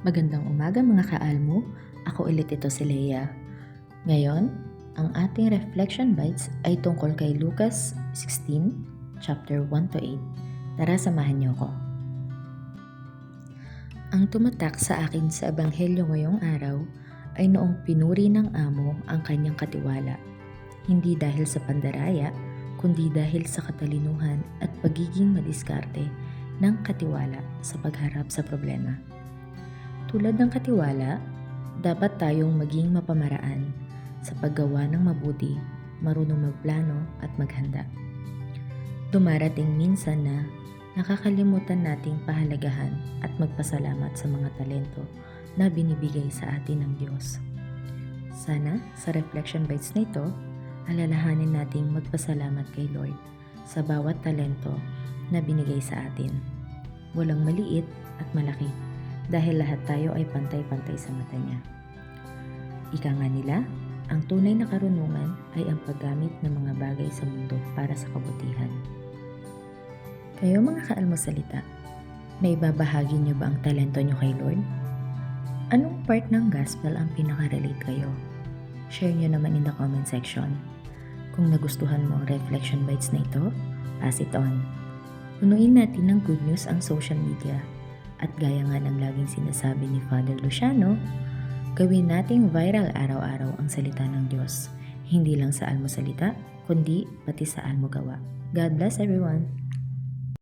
Magandang umaga mga kaalmo. Ako ulit ito si Leia. Ngayon, ang ating reflection bites ay tungkol kay Lucas 16, chapter 1 to 8. Tara, samahan niyo ko. Ang tumatak sa akin sa Ebanghelyo ngayong araw ay noong pinuri ng amo ang kanyang katiwala. Hindi dahil sa pandaraya, kundi dahil sa katalinuhan at pagiging madiskarte ng katiwala sa pagharap sa problema. Tulad ng katiwala, dapat tayong maging mapamaraan sa paggawa ng mabuti, marunong magplano at maghanda. Dumarating minsan na nakakalimutan nating pahalagahan at magpasalamat sa mga talento na binibigay sa atin ng Diyos. Sana sa reflection bites na ito, alalahanin nating magpasalamat kay Lord sa bawat talento na binigay sa atin. Walang maliit at malaki dahil lahat tayo ay pantay-pantay sa mata niya. Ika nga nila, ang tunay na karunungan ay ang paggamit ng mga bagay sa mundo para sa kabutihan. Kayo mga kaalmosalita, may babahagi niyo ba ang talento niyo kay Lord? Anong part ng gospel ang pinaka-relate kayo? Share niyo naman in the comment section. Kung nagustuhan mo ang reflection bites na ito, pass it on. Punuin natin ng good news ang social media at gaya nga ng laging sinasabi ni Father Luciano, gawin nating viral araw-araw ang salita ng Diyos. Hindi lang sa almusalita, kundi pati sa almugawa. God bless everyone!